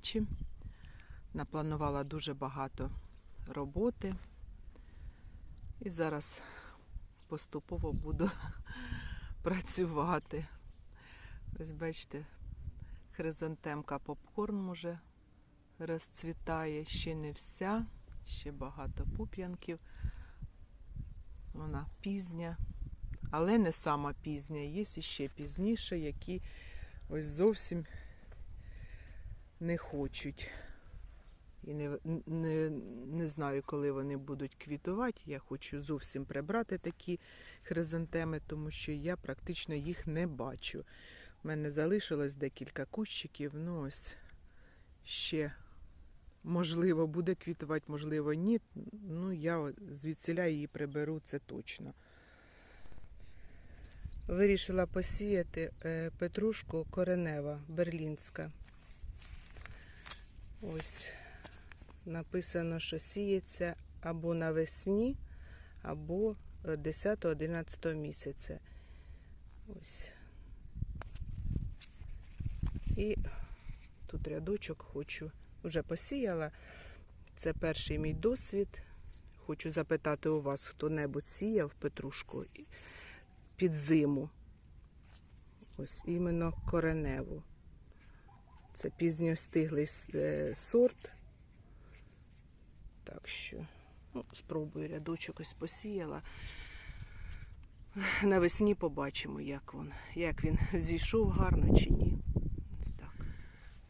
дачі. Напланувала дуже багато роботи. І зараз поступово буду працювати. Ось бачите, хризантемка попкорн уже розцвітає, ще не вся, ще багато пуп'янків. Вона пізня, але не сама пізня, є ще пізніше, які ось зовсім не хочуть. І не, не, не знаю, коли вони будуть квітувати. Я хочу зовсім прибрати такі хризантеми, тому що я практично їх не бачу. У мене залишилось декілька кущиків, ну ось ще можливо буде квітувати, можливо, ні. Ну, я звідсіля її приберу, це точно. Вирішила посіяти е, петрушку коренева берлінська. Ось написано, що сіється або навесні, або 10-11 місяця. Ось. І тут рядочок хочу, вже посіяла. Це перший мій досвід. Хочу запитати у вас, хто-небудь сіяв петрушку під зиму. Ось іменно кореневу. Це пізньостиглий е, сорт. Так що, ну, спробую рядочок ось посіяла. Навесні побачимо, як він, як він зійшов гарно чи ні. Ось так.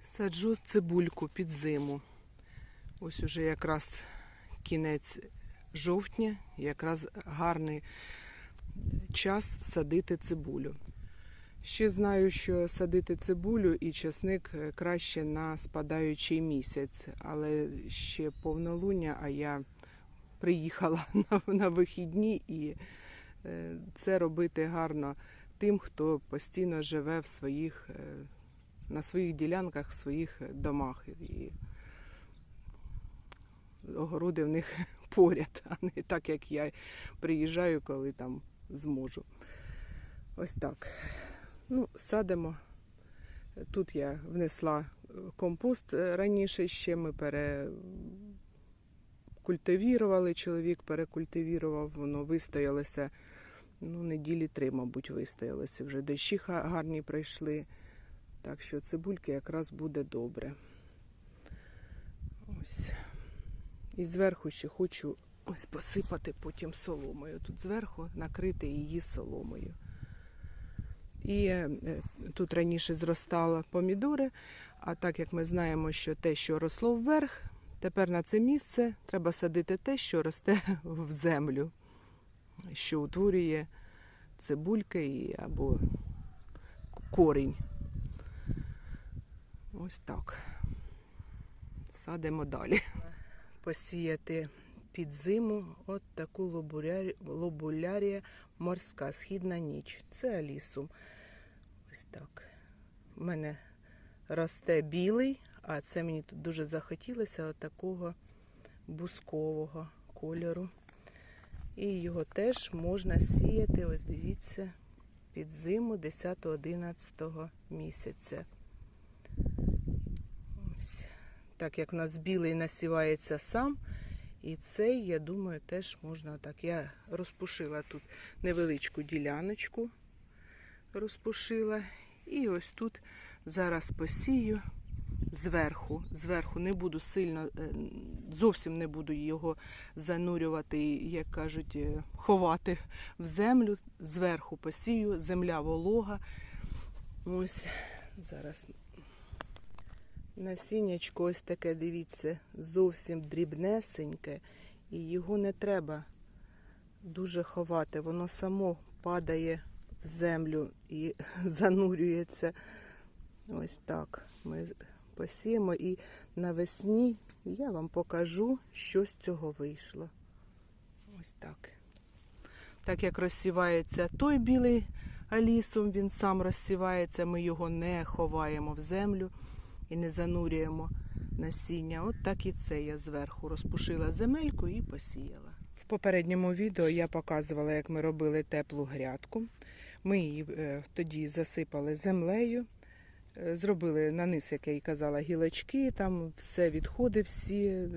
Саджу цибульку під зиму. Ось уже якраз кінець жовтня, якраз гарний час садити цибулю. Ще знаю, що садити цибулю і часник краще на спадаючий місяць, але ще повнолуння, а я приїхала на, на вихідні і е, це робити гарно тим, хто постійно живе в своїх, е, на своїх ділянках, в своїх домах. І огороди в них поряд, а не так, як я приїжджаю, коли там зможу. Ось так. Ну, садимо. Тут я внесла компост раніше ще ми перекультивірували, чоловік перекультивірував, воно вистоялося. Ну, неділі три, мабуть, вистоялося. Вже дощі гарні прийшли. Так що цибульки якраз буде добре. Ось. І зверху ще хочу ось посипати потім соломою. Тут зверху накрити її соломою. І е, тут раніше зростали помідори, а так як ми знаємо, що те, що росло вверх, тепер на це місце треба садити те, що росте в землю, що утворює цибульки і, або корінь. Ось так. Садимо далі. Посіяти під зиму от таку лобулярія морська східна ніч. Це алісум. Ось так. У мене росте білий, а це мені тут дуже захотілося от такого бускового кольору. І його теж можна сіяти, ось дивіться, під зиму 10-11 місяця. Ось. Так як в нас білий насівається сам, і цей, я думаю, теж можна так. Я розпушила тут невеличку діляночку, розпушила. І ось тут зараз посію зверху. Зверху не буду сильно, зовсім не буду його занурювати, як кажуть, ховати в землю. Зверху посію, земля волога. Ось зараз Насіннячко ось таке, дивіться, зовсім дрібнесеньке, і його не треба дуже ховати. Воно само падає землю і занурюється. Ось так. Ми посіємо і навесні я вам покажу, що з цього вийшло. Ось так. Так як розсівається той білий алісом, він сам розсівається, ми його не ховаємо в землю і не занурюємо насіння. От так і це я зверху розпушила земельку і посіяла. В попередньому відео я показувала, як ми робили теплу грядку. Ми її е, тоді засипали землею, Е, Зробили на низ, як я і казала, гілочки, там все відходи, всі е,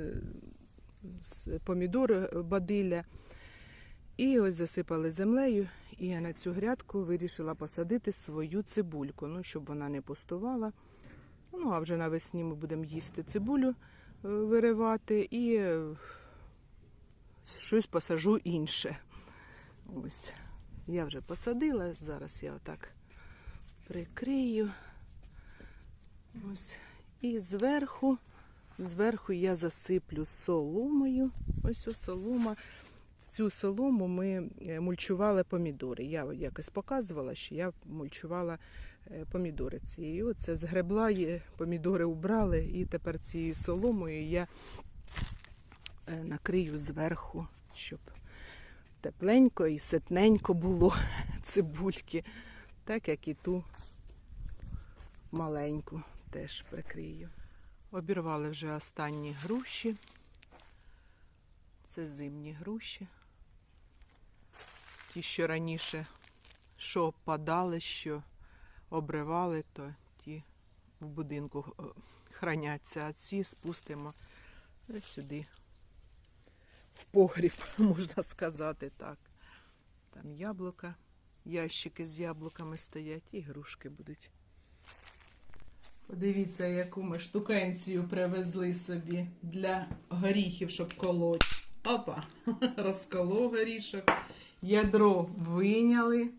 е, бадилля. І ось засипали землею, і я на цю грядку вирішила посадити свою цибульку, ну, щоб вона не пустувала. Ну, а вже навесні ми будемо їсти цибулю виривати і щось посажу інше. Ось. Я вже посадила, зараз я отак прикрию. Ось. І зверху, зверху я засиплю соломою. Ось ось солома. Цю солому ми е, мульчували помідори. Я якось показувала, що я мульчувала е, помідори цією. Оце згребла, є, помідори убрали, і тепер цією соломою я е, накрию зверху, щоб тепленько і ситненько було цибульки, так як і ту маленьку теж прикрию. Обірвали вже останні груші. Це зимні груші. Ті, що раніше що опадали, що обривали, то ті в будинку е, храняться, а ці спустимо сюди, в погріб, можна сказати так. Там яблука, ящики з яблуками стоять і грушки будуть. Подивіться, яку ми штукенцію привезли собі для горіхів, щоб колоть. Опа! Розколов горішок. Ядро виняли.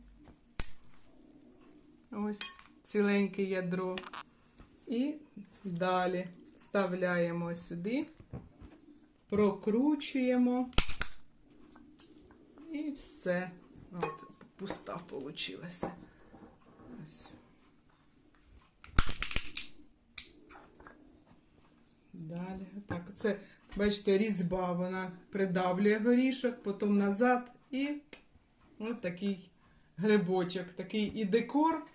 Ось ціленьке ядро. І далі вставляємо сюди, прокручуємо. І все. От, пуста. Ось. Далі. Так, це, бачите, різьба, вона придавлює горішок, потім назад і от такий грибочок, такий і декор.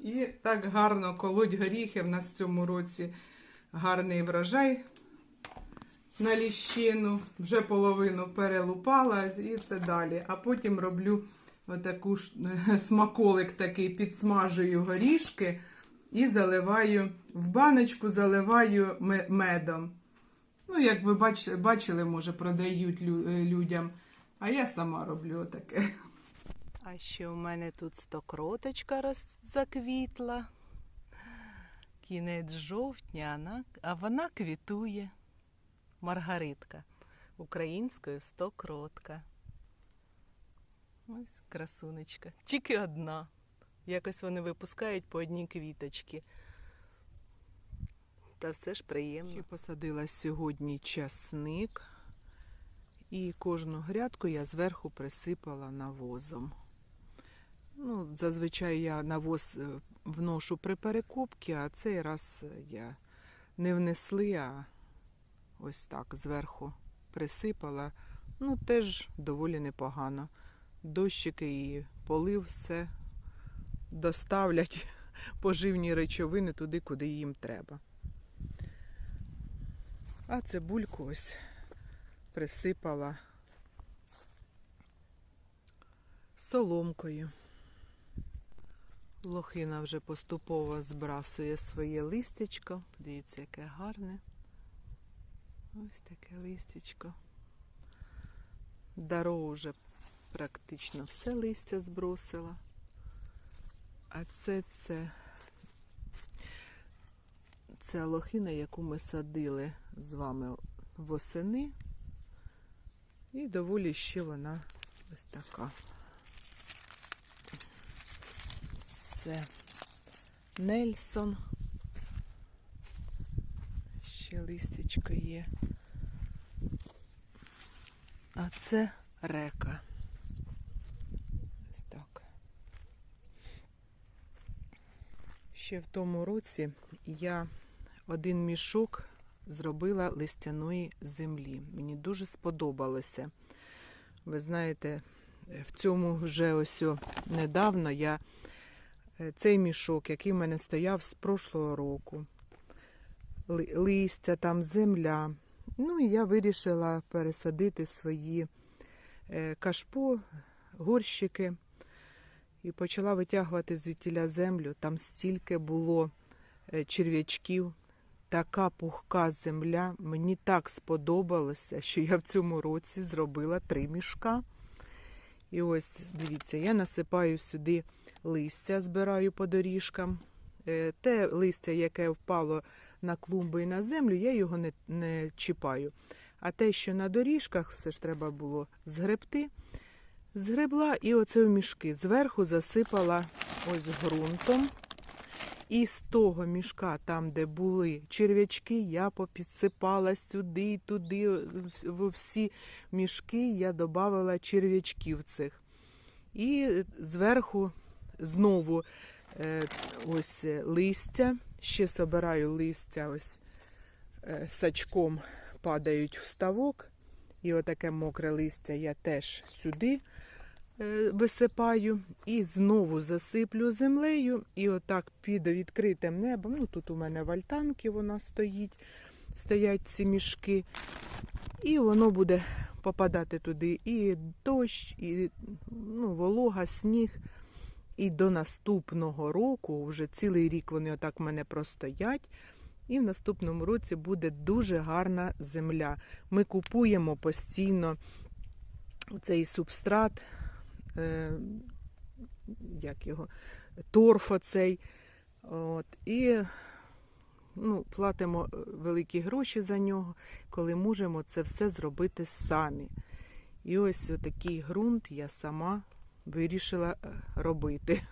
І так гарно колоть горіхи. В нас в цьому році гарний врожай на ліщину. Вже половину перелупала і це далі. А потім роблю отаку ж смаколик такий, підсмажую горішки і заливаю в баночку, заливаю медом. Ну, як ви бач, бачили, може, продають е, людям. А я сама роблю таке. А ще у мене тут стокроточка роз... заквітла. Кінець жовтня, а вона квітує. Маргаритка. Українською стокротка. Ось красунечка. Тільки одна. Якось вони випускають по одній квіточці. Та все ж приємно. Ще посадила сьогодні часник. І кожну грядку я зверху присипала навозом. Ну, зазвичай я навоз е, вношу при перекопці, а цей раз я не внесли, а ось так зверху присипала. Ну, теж доволі непогано. Дощики і полив все доставлять поживні речовини туди, куди їм треба. А цибульку ось присипала соломкою. Лохина вже поступово збрасує своє листячко. Дивіться, яке гарне. Ось таке листячко. Даро вже практично все листя збросила. А це це, це лохина, яку ми садили з вами восени. І доволі ще вона ось така. Це Нельсон. Ще листячко є. А це река. Ось так. Ще в тому році я один мішок зробила листяної землі. Мені дуже сподобалося. Ви знаєте, в цьому вже ось недавно я е, цей мішок, який в мене стояв з прошлого року, листя, там земля. Ну і я вирішила пересадити свої е, кашпо, горщики і почала витягувати звідтіля землю. Там стільки було е, черв'ячків. Така пухка земля. Мені так сподобалося, що я в цьому році зробила три мішка. І ось, дивіться, я насипаю сюди листя, збираю по доріжкам. Е, Те листя, яке впало на клумби і на землю, я його не, не чіпаю. А те, що на доріжках, все ж треба було згребти. Згребла і оце в мішки. Зверху засипала ось ґрунтом. І з того мішка, там, де були черв'ячки, я попідсипала сюди і туди. В всі мішки я додавала черв'ячків цих. І зверху знову е, ось е, листя. Ще собираю листя, ось е, сачком падають в ставок. І отаке мокре листя я теж сюди е, висипаю і знову засиплю землею. І отак під відкритим небом. Ну тут у мене вальтанки вона стоїть, стоять ці мішки. І воно буде попадати туди і дощ, і ну, волога, сніг. І до наступного року, вже цілий рік вони отак в мене простоять. І в наступному році буде дуже гарна земля. Ми купуємо постійно цей субстрат, е, як його, торф оцей. От, і ну, платимо е, великі гроші за нього, коли можемо це все зробити самі. І ось такий ґрунт я сама вирішила е, робити.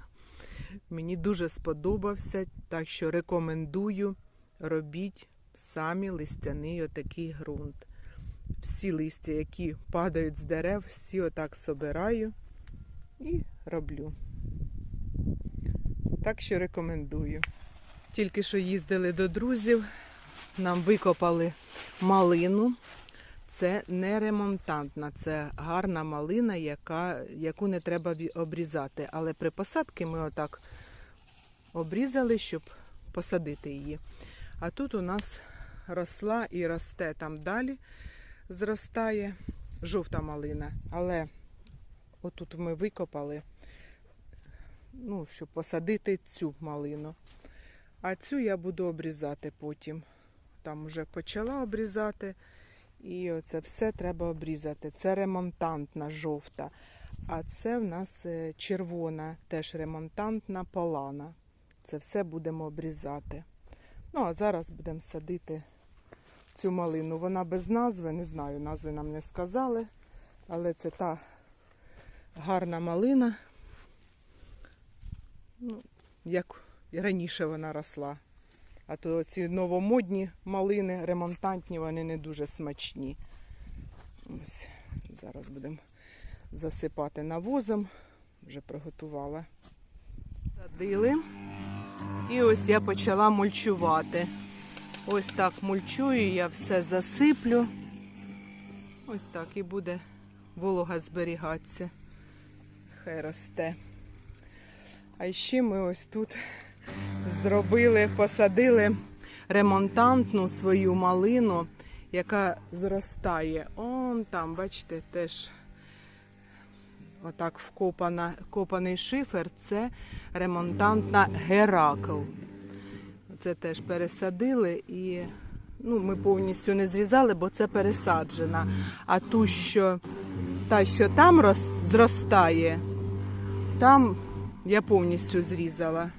Мені дуже сподобався, так що рекомендую робіть самі листяний отакий ґрунт. Всі листя, які падають з дерев, всі отак собираю і роблю. Так що рекомендую. Тільки що їздили до друзів, нам викопали малину. Це не ремонтантна, це гарна малина, яка, яку не треба обрізати. Але при посадці ми отак обрізали, щоб посадити її. А тут у нас росла і росте там далі, зростає жовта малина. Але отут ми викопали, ну, щоб посадити цю малину. А цю я буду обрізати потім. Там вже почала обрізати. І оце все треба обрізати. Це ремонтантна жовта. А це в нас е, червона, теж ремонтантна полана. Це все будемо обрізати. Ну, а зараз будемо садити цю малину. Вона без назви, не знаю, назви нам не сказали. Але це та гарна малина. Ну, як раніше вона росла. А то ці новомодні малини, ремонтантні, вони не дуже смачні. Ось, зараз будемо засипати навозом. Вже приготувала. Садили. І ось я почала мульчувати. Ось так мульчую, я все засиплю. Ось так і буде волога зберігатися. Хай росте. А ще ми ось тут зробили, посадили ремонтантну свою малину, яка зростає. Он там, бачите, теж отак вкопана, копаний шифер. Це ремонтантна Геракл. Це теж пересадили і ну, ми повністю не зрізали, бо це пересаджена. А ту, що та, що там рос, зростає, там я повністю зрізала.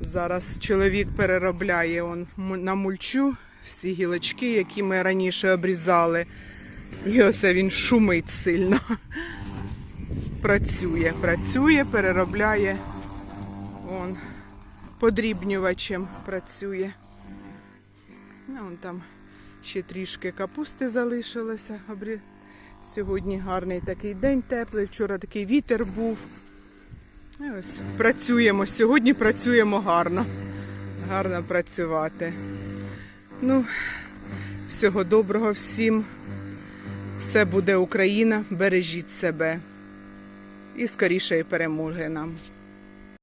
Зараз чоловік переробляє он на мульчу всі гілочки, які ми раніше обрізали. І оце він шумить сильно. Працює, працює, переробляє. Он подрібнювачем працює. Ну, он там ще трішки капусти залишилося. Сьогодні гарний такий день теплий. Вчора такий вітер був. І ось працюємо. Сьогодні працюємо гарно. Гарно працювати. Ну, всього доброго всім. Все буде Україна. Бережіть себе. І скорішої перемоги нам.